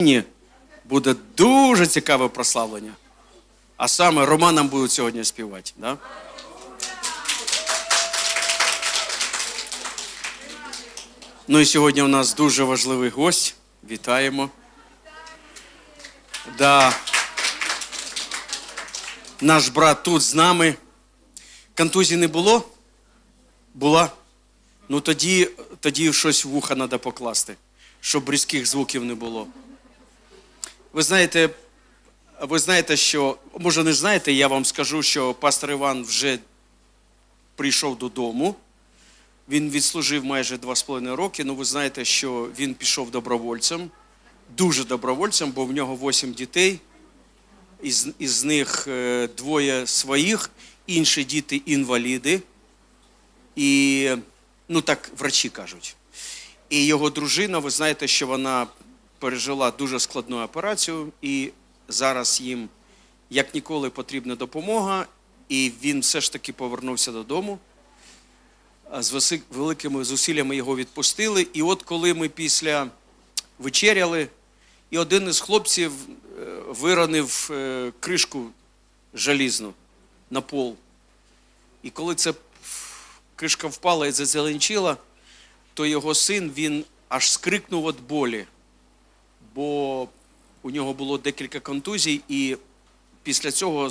Ні, буде дуже цікаве прославлення. А саме Романам будуть сьогодні співати. Да? Ну і сьогодні у нас дуже важливий гость. Вітаємо. Да. Наш брат тут з нами. Контузії не було? Була? Ну тоді, тоді щось в вуха треба покласти, щоб різких звуків не було. Ви знаєте, ви знаєте, що, може не знаєте, я вам скажу, що пастор Іван вже прийшов додому. Він відслужив майже два з половиною роки. Ну, ви знаєте, що він пішов добровольцем, дуже добровольцем, бо в нього вісім дітей, із, із них е, двоє своїх, інші діти інваліди. І, ну так врачі кажуть. І його дружина, ви знаєте, що вона пережила дуже складну операцію, і зараз їм як ніколи потрібна допомога, і він все ж таки повернувся додому. З великими зусиллями його відпустили. І от коли ми після вечеряли, і один із хлопців е, виронив е, кришку жалізну на пол. І коли ця кришка впала і зазеленчила, то його син він аж скрикнув від болі, бо у нього було декілька контузій, і після цього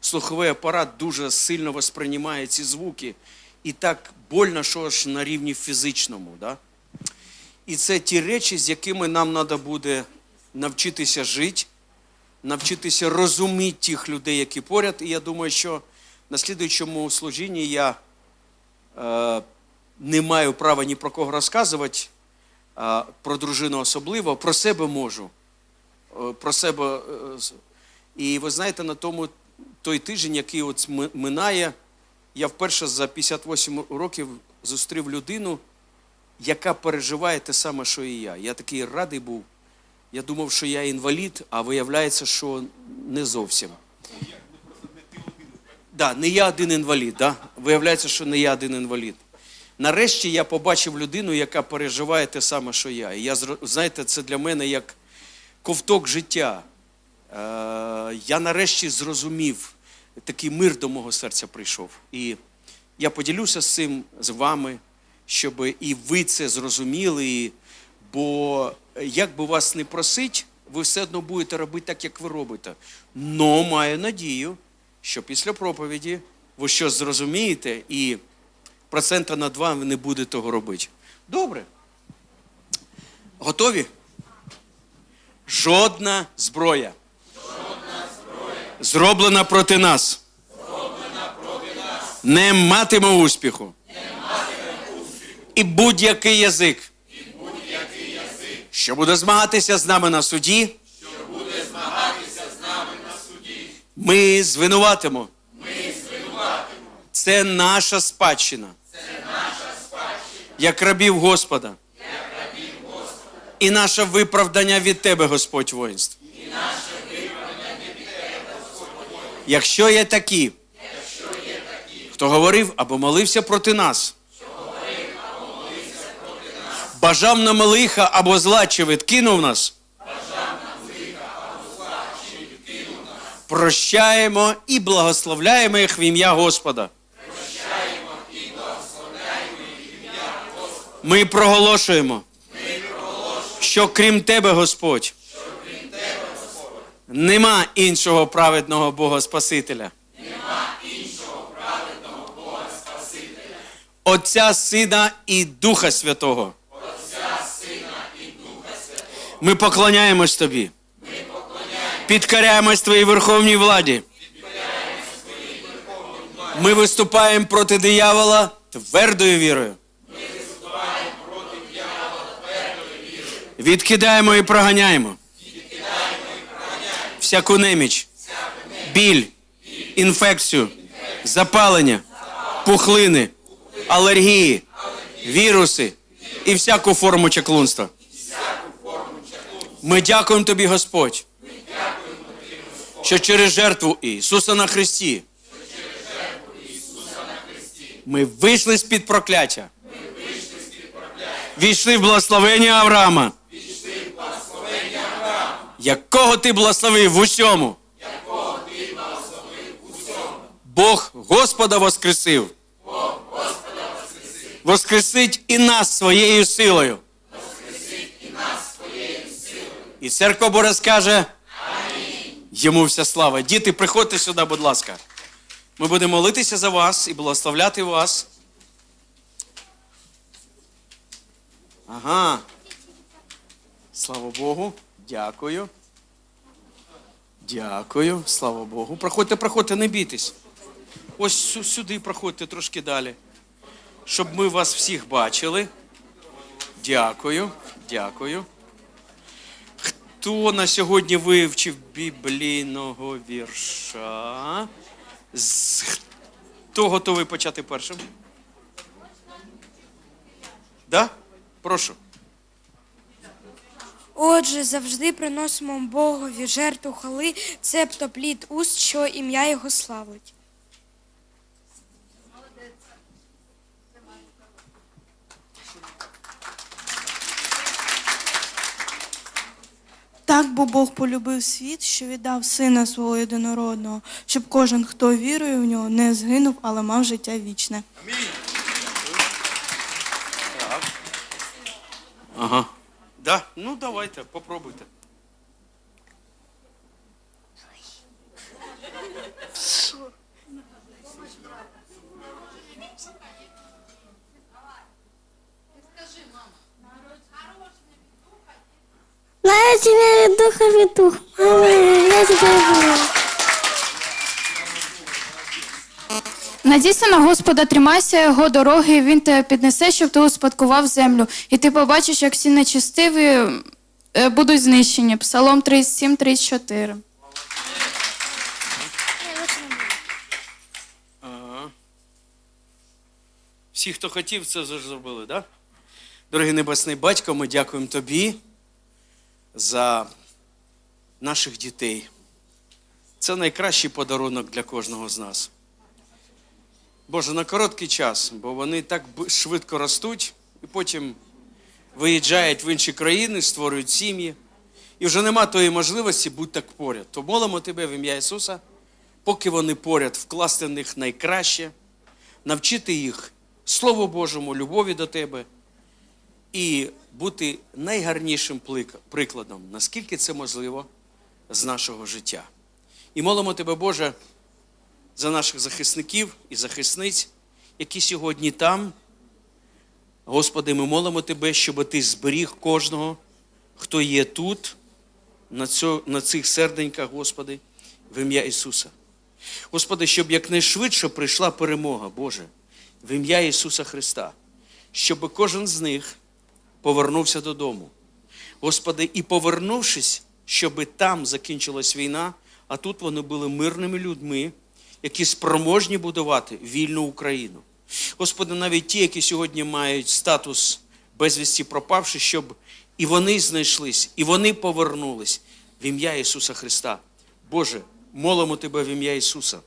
слуховий апарат дуже сильно восприймає ці звуки. І так больно, що аж на рівні фізичному. Да? І це ті речі, з якими нам треба буде навчитися жити, навчитися розуміти тих людей, які поряд. І я думаю, що на слідуючому служінні я е, не маю права ні про кого розказувати, про дружину особливо, про себе можу. Е, Про себе. е, І ви знаєте, на тому той тиждень, який от минає, я вперше за 58 років зустрів людину, яка переживає те саме, що і я. Я такий радий був. Я думав, що я інвалід, а виявляється, що не зовсім. Да, не я один інвалід. Да? Виявляється, що не я один інвалід. Нарешті я побачив людину, яка переживає те саме, що я. І я знаєте, це для мене як ковток життя. Е, я нарешті зрозумів, такий мир до мого серця прийшов. І я поділюся з цим з вами, щоб і ви це зрозуміли. І- Бо як би вас не просить, ви все одно будете робити так, як ви робите. Но маю надію, що після проповіді ви щось зрозумієте і процента на два не будете того робити. Добре. Готові? Жодна зброя. Зроблена проти нас. Не матиме успіху. І будь-який язик. Що буде змагатися з нами на суді. Ми звинуватимо. Це наша спадщина. Як рабів Господа. І наше виправдання від Тебе, Господь воїнств. Якщо є такі, хто говорив або молився проти нас, бажав нам лиха або зла, чи відкинув нас, прощаємо і благословляємо їх в ім'я Господа. Ми проголошуємо, що крім тебе, Господь, нема іншого праведного Бога Спасителя. Отця, Сина і Духа Святого. Ми поклоняємось тобі. Підкоряємось твоїй верховній владі. Ми виступаємо проти диявола твердою вірою. Відкидаємо і проганяємо. Всяку неміч, біль, інфекцію, запалення, пухлини, алергії, віруси і всяку форму чаклунства. Ми дякуємо тобі, Господь, що через жертву Ісуса на Христі ми вийшли з-під прокляття. Війшли в благословення Авраама. Якого ти благословив в усьому. Бог Господа воскресив. Воскресить і нас своєю силою. І церква Божа скаже. Йому вся слава. Діти, приходьте сюди, будь ласка. Ми будемо молитися за вас і благословляти вас. Ага. Слава Богу. Дякую. Дякую. Слава Богу. Проходьте, проходьте, не бійтесь. Ось сюди проходьте трошки далі. Щоб ми вас всіх бачили. Дякую. Дякую. Хто на сьогодні вивчив біблійного вірша? Хто готовий почати першим? Да? Прошу. Отже, завжди приносимо Богові жертву хали, цебто плід уст, що ім'я Його славить. Так бо Бог полюбив світ, що віддав сина свого єдинородного, щоб кожен, хто вірує в нього, не згинув, але мав життя вічне. Ага. Да? Ну давайте, попробуйте. Від духа від духа. Мама, я тебе люблю. Надійся на Господа, тримайся його дороги, і він тебе піднесе, щоб ти успадкував землю. І ти побачиш, як всі нечестиві е, будуть знищені. Псалом 37, 34. Ага. Всі, хто хотів, це вже зробили, так? Да? Дорогий Небесний Батько, ми дякуємо Тобі за наших дітей. Це найкращий подарунок для кожного з нас. Боже, на короткий час, бо вони так швидко ростуть і потім виїжджають в інші країни, створюють сім'ї. І вже нема тої можливості бути так поряд. То молимо Тебе в ім'я Ісуса, поки вони поряд, вкласти в них найкраще, навчити їх Слову Божому, любові до Тебе і бути найгарнішим прикладом, наскільки це можливо з нашого життя. І молимо Тебе, Боже, за наших захисників і захисниць, які сьогодні там. Господи, ми молимо Тебе, щоб Ти зберіг кожного, хто є тут, на, цих серденьках, Господи, в ім'я Ісуса. Господи, щоб якнайшвидше прийшла перемога, Боже, в ім'я Ісуса Христа, щоб кожен з них повернувся додому. Господи, і повернувшись, щоб там закінчилась війна, а тут вони були мирними людьми, які спроможні будувати вільну Україну. Господи, навіть ті, які сьогодні мають статус безвісті пропавши, щоб і вони знайшлись, і вони повернулись в ім'я Ісуса Христа. Боже, молимо Тебе в ім'я Ісуса.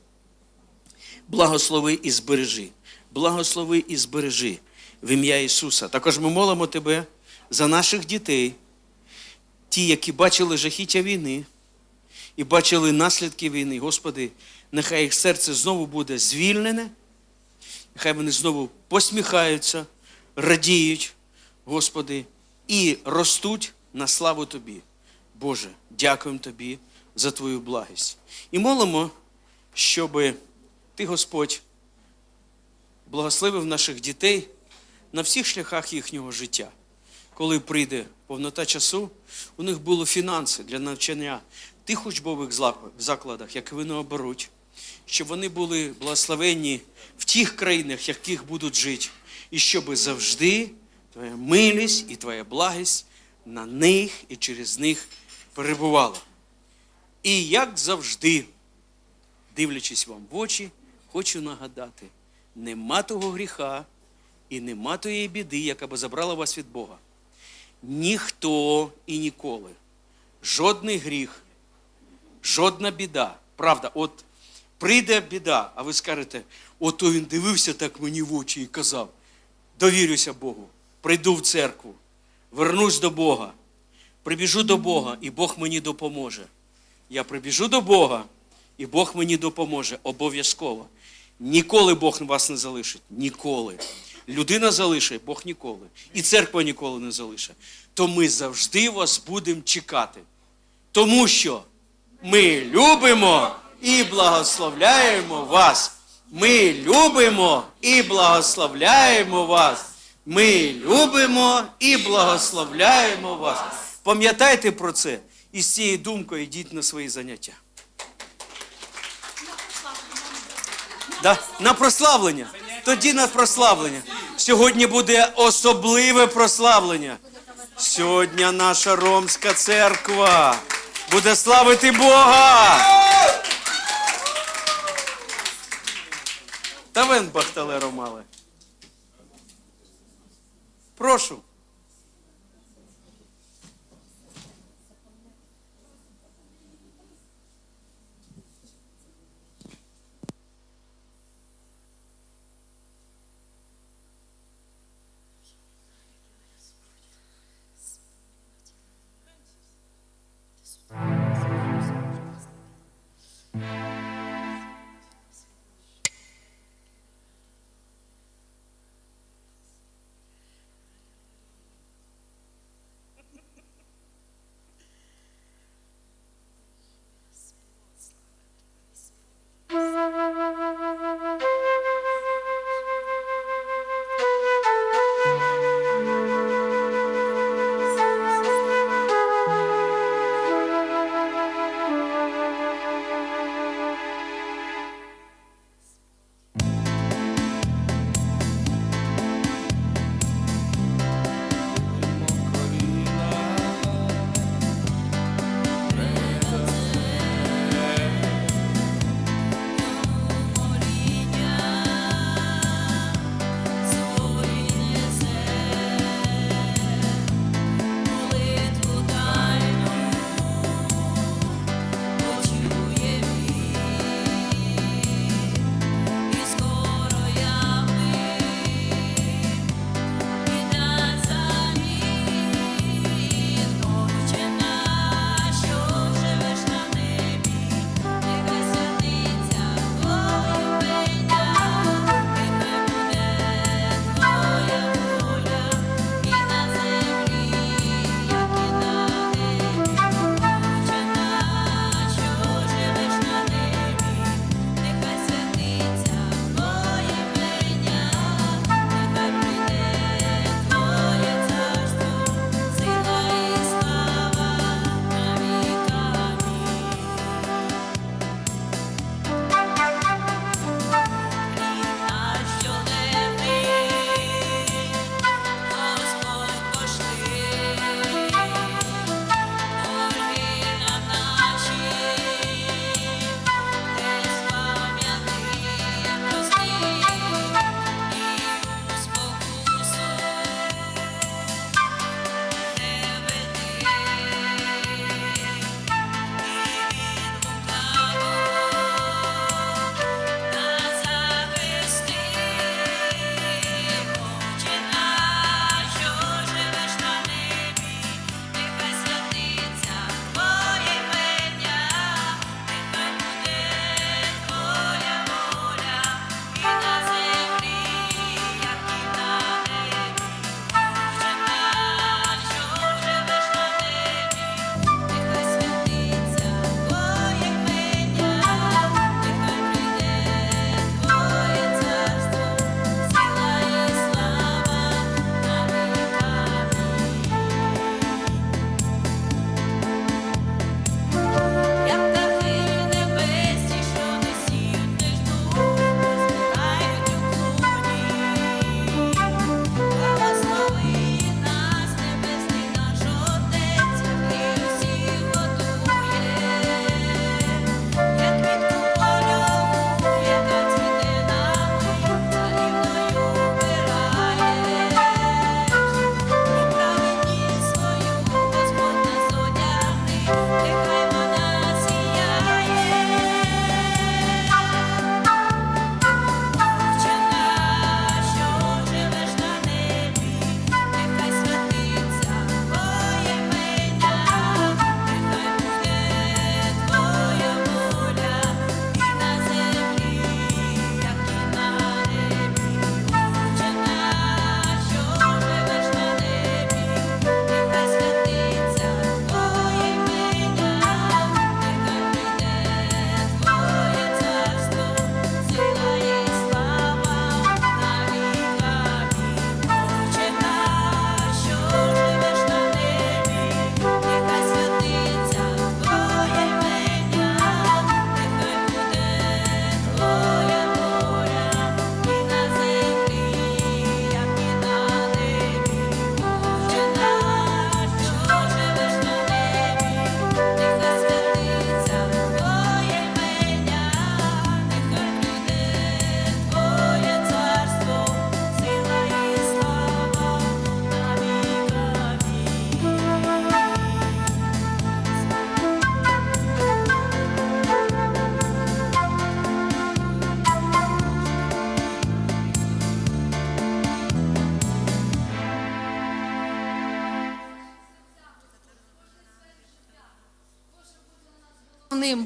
Благослови і збережи. Благослови і збережи в ім'я Ісуса. Також ми молимо Тебе за наших дітей, ті, які бачили жахіття війни і бачили наслідки війни. Господи, нехай їх серце знову буде звільнене, нехай вони знову посміхаються, радіють, Господи, і ростуть на славу Тобі. Боже, дякуємо Тобі за Твою благість. І молимо, щоби Ти, Господь, благословив наших дітей на всіх шляхах їхнього життя. Коли прийде повнота часу, у них були фінанси для навчання в тих учбових закладах, які вони оберуть, щоб вони були благословенні в тих країнах, в яких будуть жити, і щоб завжди Твоя милість і Твоя благість на них і через них перебувала. І як завжди, дивлячись вам в очі, хочу нагадати: нема того гріха і нема тієї біди, яка би забрала вас від Бога. Ніхто і ніколи. Жодний гріх, жодна біда. Правда, от прийде біда, а ви скажете, ото він дивився так мені в очі і казав: довірюся Богу, прийду в церкву, вернусь до Бога, прибіжу до Бога, і Бог мені допоможе. Я прибіжу до Бога, і Бог мені допоможе. Обов'язково. Ніколи Бог вас не залишить. Ніколи. Людина залишить, Бог ніколи. І церква ніколи не залишить. То ми завжди вас будемо чекати. Тому що ми любимо і благословляємо вас. Ми любимо і благословляємо вас. Ми любимо і благословляємо вас. Пам'ятайте про це і з цією думкою йдіть на свої заняття. Да? На прославлення. Тоді на прославлення. Сьогодні буде особливе прославлення. Сьогодні наша Ромська церква буде славити Бога. Та вен мали. Прошу.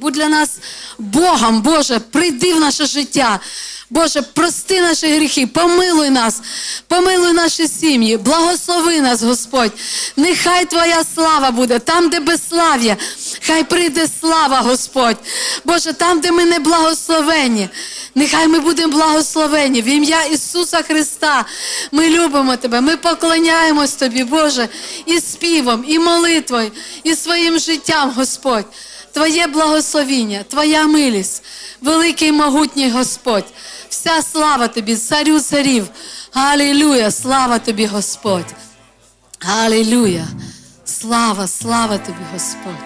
Будь для нас Богом, Боже, прийди в наше життя. Боже, прости наші гріхи, помилуй нас, помилуй наші сім'ї, благослови нас, Господь. Нехай Твоя слава буде там, де безслав'я, хай прийде слава, Господь. Боже, там, де ми не благословені, нехай ми будемо благословені. В ім'я Ісуса Христа ми любимо Тебе, ми поклоняємось Тобі, Боже, і співом, і молитвою, і своїм життям, Господь. Твоє благословіння, Твоя милість, великий могутній Господь. Вся слава Тобі, царю царів. Алілюя, слава Тобі, Господь. Алілюя. Слава, слава Тобі, Господь.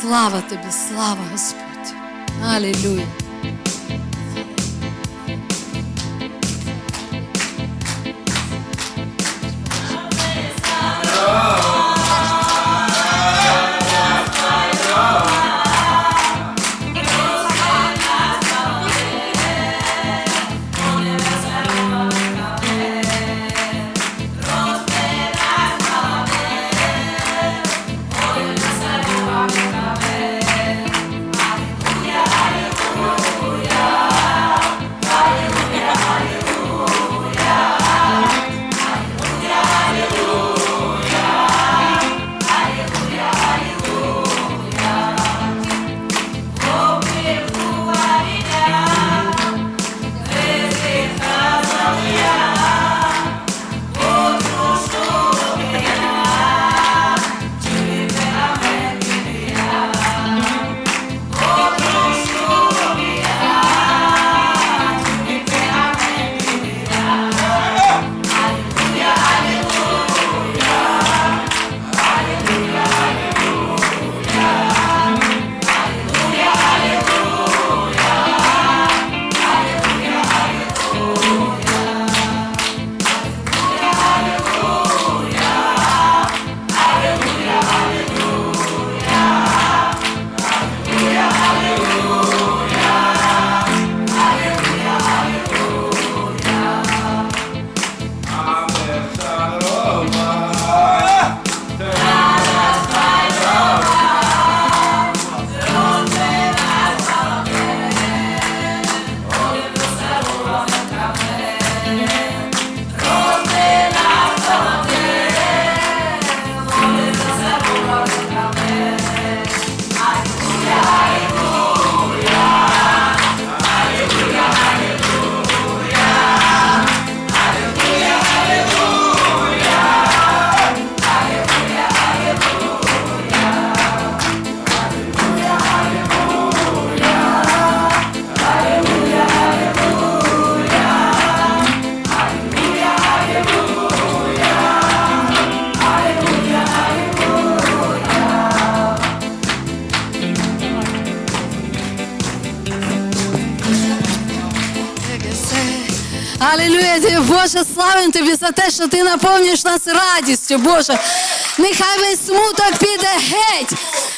Слава Тобі, слава Господь. Алілюя. Алілюя, Боже, славим тобі за те, що ти наповнюєш нас радістю, Боже. Нехай весь смуток піде геть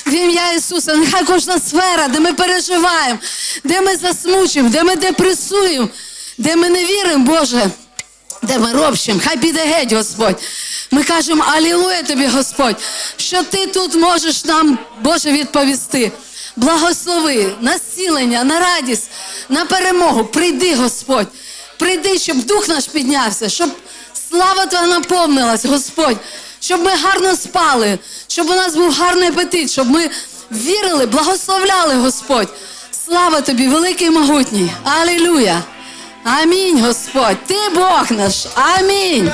в ім'я Ісуса. Нехай кожна сфера, де ми переживаємо, де ми засмучуємо, де ми депресуємо, де ми не віримо, Боже, де ми ропщимо, хай піде геть, Господь. Ми кажемо Алілуя тобі, Господь, що ти тут можеш нам, Боже, відповісти. Благослови на зцілення, на радість, на перемогу. Прийди, Господь. Прийди, щоб дух наш піднявся, щоб слава Твоя наповнилась, Господь, щоб ми гарно спали, щоб у нас був гарний апетит, щоб ми вірили, благословляли, Господь. Слава тобі, великий і могутній. Алілюя. Амінь, Господь. Ти Бог наш. Амінь.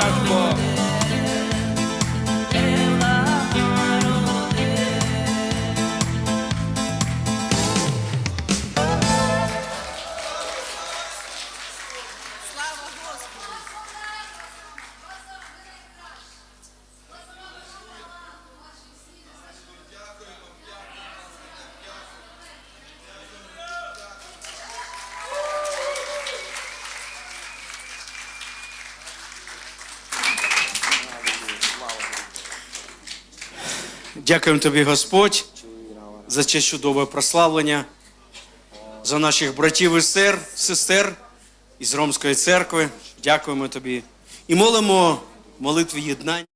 Бог Дякуємо тобі, Господь, за це чудове прославлення, за наших братів і сестер, сестер із Ромської церкви. Дякуємо тобі. І молимо молитви єднання.